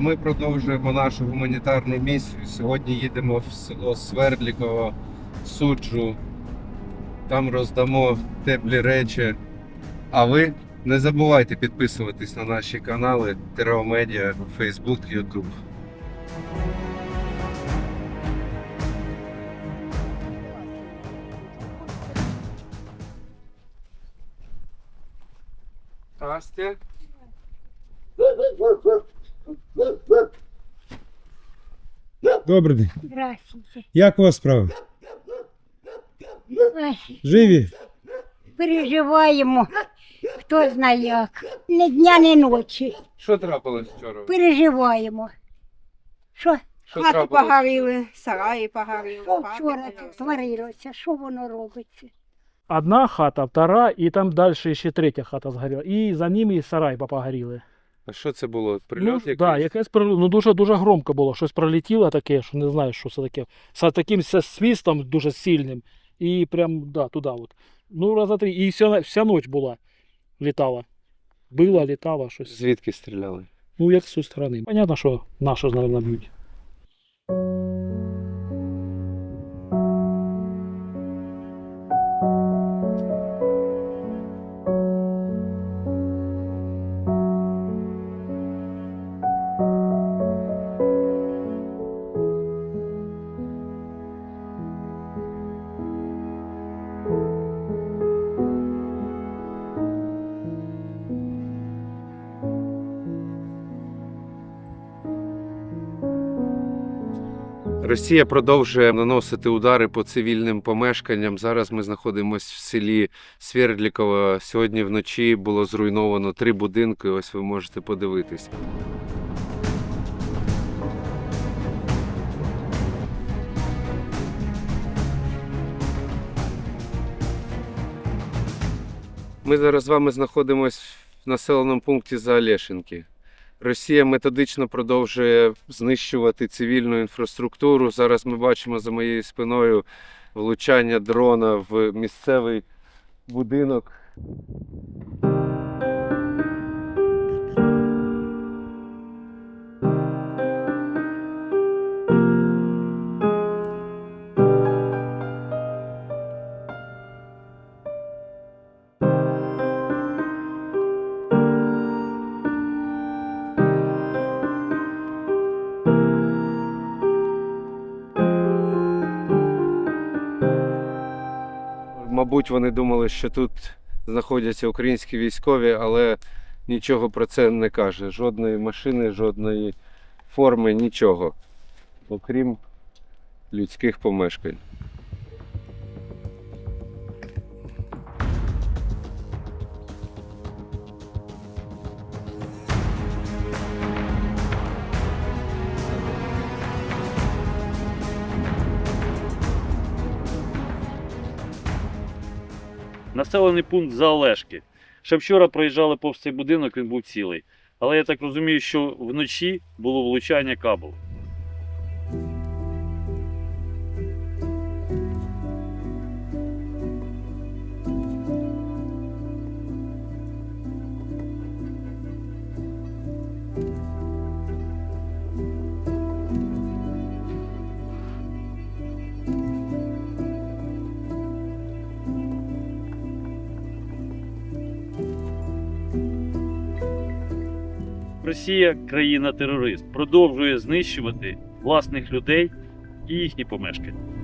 Ми продовжуємо нашу гуманітарну місію. Сьогодні їдемо в село Свердліково, суджу. Там роздамо теплі речі. А ви не забувайте підписуватись на наші канали Тереомедіа, Facebook, YouTube. Настя? Добрий день. Здравствуйте. Як у вас справи? Ой, Живі? переживаємо. Хто знає як. Ні дня, ні ночі. Що трапилось вчора? Переживаємо. Що, Що Хати трапилось? погоріли, сараї погоріли. що хати вчора погоріли. творилося? Що воно робиться? Одна хата, втора, і там далі ще третя хата згоріла. І за ними і сарай погоріли. А що це було? Ну, Прильот якийсь? да, якесь прильот. Ну дуже дуже громко було. Щось пролетіло таке, що не знаю, що це таке. З таким се- свистом дуже сильним. І прям да, туди. От. Ну, раза три. І вся, вся ніч була. Літала. Била, літала щось. Звідки стріляли? Ну, як з тої сторони. Понятно, що наші, мабуть, б'ють. Росія продовжує наносити удари по цивільним помешканням. Зараз ми знаходимося в селі Свердліково. Сьогодні вночі було зруйновано три будинки. Ось ви можете подивитись. Ми зараз з вами знаходимося в населеному пункті Заолешенки. Росія методично продовжує знищувати цивільну інфраструктуру. Зараз ми бачимо за моєю спиною влучання дрона в місцевий будинок. Мабуть, вони думали, що тут знаходяться українські військові, але нічого про це не каже. Жодної машини, жодної форми, нічого, окрім людських помешкань. Населений пункт Заолешки. Ще вчора проїжджали повз цей будинок, він був цілий. Але я так розумію, що вночі було влучання кабелу. Росія, країна-терорист, продовжує знищувати власних людей і їхні помешкання.